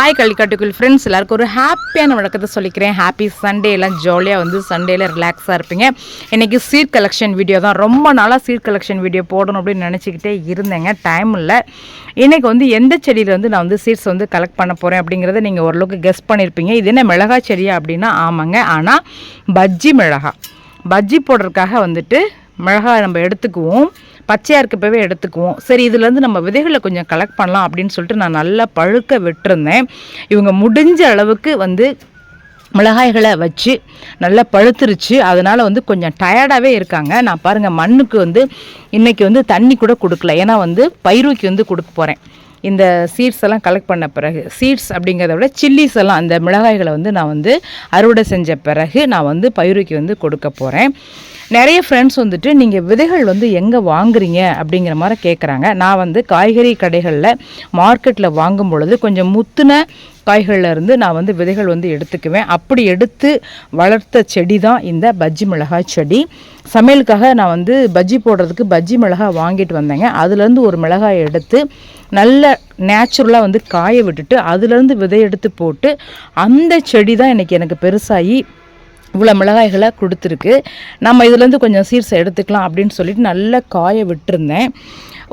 Hi கள்ளிக்காட்டுக்குள் friends எல்லாருக்கும் ஒரு ஹாப்பியான வழக்கத்தை சொல்லிக்கிறேன். ஹாப்பி சண்டே எல்லாம் ஜாலியாக வந்து சண்டேல ரிலாக்ஸாக இருப்பீங்க. இன்றைக்கி சீட் கலெக்ஷன் வீடியோ தான். ரொம்ப நாளாக சீட் கலெக்ஷன் வீடியோ போடணும் அப்படின்னு நினச்சிக்கிட்டே இருந்தேங்க. டைம் இல்லை. இன்றைக்கி வந்து எந்த செடியில் வந்து நான் வந்து சீட்ஸ் வந்து கலெக்ட் பண்ண போகிறேன் அப்படிங்கிறத நீங்கள் ஓரளவுக்கு கெஸ் பண்ணியிருப்பீங்க இது என்ன மிளகா செடியா அப்படின்னா? ஆமாங்க. ஆனால் பஜ்ஜி மிளகா பஜ்ஜி போடுறதுக்காக வந்துட்டு மிளகாய் நம்ம எடுத்துக்குவோம். பச்சையாக இருக்கப்பவே எடுத்துக்குவோம். சரி இதுலேருந்து நம்ம விதைகளை கொஞ்சம் கலெக்ட் பண்ணலாம் அப்படின்னு சொல்லிட்டு நான் நல்லா பழுக்க விட்டுருந்தேன். இவங்க முடிஞ்ச அளவுக்கு வந்து மிளகாய்களை வச்சு நல்லா பழுத்துருச்சு. அதனால் வந்து கொஞ்சம் டயர்டாகவே இருக்காங்க. நான் பாருங்கள் மண்ணுக்கு வந்து இன்றைக்கி வந்து தண்ணி கூட கொடுக்கல. ஏன்னா வந்து பயிர்வைக்கு வந்து கொடுக்க போகிறேன் இந்த சீட்ஸ் எல்லாம் கலெக்ட் பண்ண பிறகு சீட்ஸ் அப்படிங்கிறத விட சில்லிஸ் எல்லாம் அந்த மிளகாய்களை வந்து நான் வந்து அறுவடை செஞ்ச பிறகு நான் வந்து பயிருக்கு வந்து கொடுக்க போகிறேன் நிறைய ஃப்ரெண்ட்ஸ் வந்துட்டு நீங்கள் விதைகள் வந்து எங்கே வாங்குறீங்க? அப்படிங்கிற மாதிரி கேட்குறாங்க நான் வந்து காய்கறி கடைகளில் மார்க்கெட்டில் வாங்கும் பொழுது கொஞ்சம் முத்துன காய்கள்ல இருந்து நான் வந்து விதைகள் வந்து எடுத்துக்குவேன். அப்படி எடுத்து வளர்த்த செடி தான் இந்த பஜ்ஜி மிளகாய் செடி. சமையலுக்காக நான் வந்து பஜ்ஜி போடுறதுக்கு பஜ்ஜி மிளகாய் வாங்கிட்டு வந்தேங்க. அதுலேருந்து ஒரு மிளகாய் எடுத்து நல்ல நேச்சுரலாக வந்து காய விட்டுட்டு அதுலேருந்து விதையெடுத்து போட்டு அந்த செடி தான் இன்றைக்கி எனக்கு பெருசாகி இவ்வளோ மிளகாய்களை கொடுத்துருக்கு. நம்ம இதுலேருந்து கொஞ்சம் சீர்ஸை எடுத்துக்கலாம் அப்படின்னு சொல்லிட்டு நல்லா காய விட்டுருந்தேன்.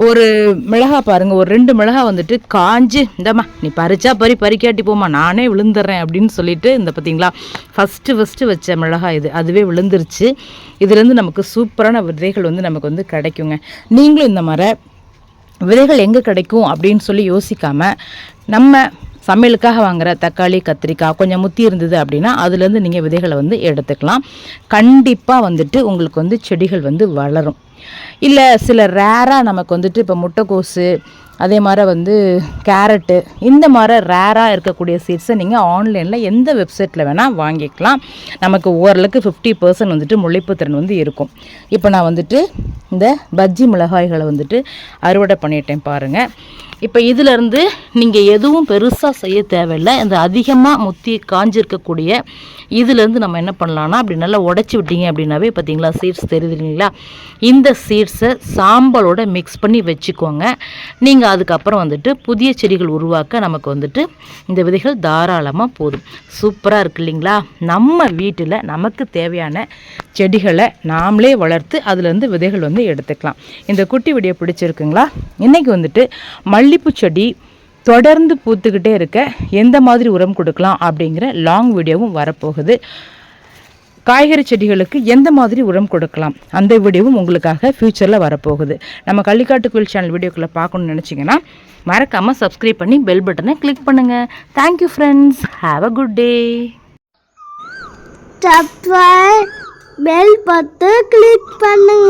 ஒரு மிளகா பாருங்கள் ஒரு ரெண்டு மிளகா வந்துட்டு காஞ்சு இந்தம்மா நீ பறிச்சா பறி பறிக்காட்டி போமா நானே விழுந்துடுறேன் அப்படின்னு சொல்லிட்டு இந்த பார்த்தீங்களா ஃபஸ்ட்டு ஃபஸ்ட்டு வச்ச மிளகாய் இது அதுவே விழுந்துருச்சு. இதுலேருந்து நமக்கு சூப்பரான விதைகள் வந்து நமக்கு வந்து கிடைக்குங்க. நீங்களும் இந்த மாதிரி விதைகள் எங்கே கிடைக்கும் அப்படின்னு சொல்லி யோசிக்காமல் நம்ம சமையலுக்காக வாங்குற தக்காளி கத்திரிக்காய் கொஞ்சம் முத்தி இருந்தது அப்படின்னா அதுலேருந்து நீங்கள் விதைகளை வந்து எடுத்துக்கலாம். கண்டிப்பாக வந்துட்டு உங்களுக்கு வந்து செடிகள் வந்து வளரும். இல்லை சில ரேராக நமக்கு வந்துட்டு இப்போ முட்டைக்கோசு அதே மாதிரி வந்து கேரட்டு இந்த மாதிரி ரேராக இருக்கக்கூடிய சீட்ஸை நீங்கள் ஆன்லைனில் எந்த வெப்சைட்டில் வேணால் வாங்கிக்கலாம். நமக்கு ஓரளவுக்கு ஃபிஃப்டி பர்சன்ட் வந்துட்டு முளைப்பு திறன் வந்து இருக்கும். இப்போ நான் வந்துட்டு இந்த பஜ்ஜி மிளகாய்களை வந்துட்டு அறுவடை பண்ணிட்டேன் பாருங்கள் இப்போ இதிலேருந்து நீங்கள் எதுவும் பெருசாக செய்ய தேவையில்லை. இந்த அதிகமாக முத்தி காஞ்சிருக்கக்கூடிய இதுலேருந்து நம்ம என்ன பண்ணலாம்னா அப்படி நல்லா உடச்சி விட்டீங்க அப்படின்னாவே பார்த்தீங்களா சீட்ஸ் தெரியுது இல்லைங்களா இந்த சீட்ஸை சாம்பலோட மிக்ஸ் பண்ணி வச்சுக்கோங்க. நீங்கள் அதுக்கப்புறம் வந்துட்டு புதிய செடிகள் உருவாக்க நமக்கு வந்துட்டு இந்த விதைகள் தாராளமாக போதும். சூப்பராக இருக்கு இல்லைங்களா? நம்ம வீட்டில் நமக்கு தேவையான செடிகளை நாமளே வளர்த்து அதுலேருந்து விதைகள் வந்து எடுத்துக்கலாம். இந்த குட்டி வீடியோ பிடிச்சிருக்குங்களா? இன்றைக்கி வந்துட்டு மல்லிப்பூ செடி தொடர்ந்து பூத்துக்கிட்டே இருக்க எந்த மாதிரி உரம் கொடுக்கலாம் அப்படிங்கிற லாங் வீடியோவும் வரப்போகுது. காய்கறி செடிகளுக்கு எந்த மாதிரி உரம் கொடுக்கலாம்? அந்த வீடியோவும் உங்களுக்காக ஃப்யூச்சரில் வரப்போகுது. நம்ம கள்ளிக்காட்டு குயில் சேனல் வீடியோக்குள்ளே பார்க்கணும்னு நினச்சிங்கன்னா மறக்காமல் சப்ஸ்கிரைப் பண்ணி பெல் பட்டனை கிளிக் பண்ணுங்கள் thank you friends have a good day subscribe bell பத்து கிளிக் பண்ணுங்க.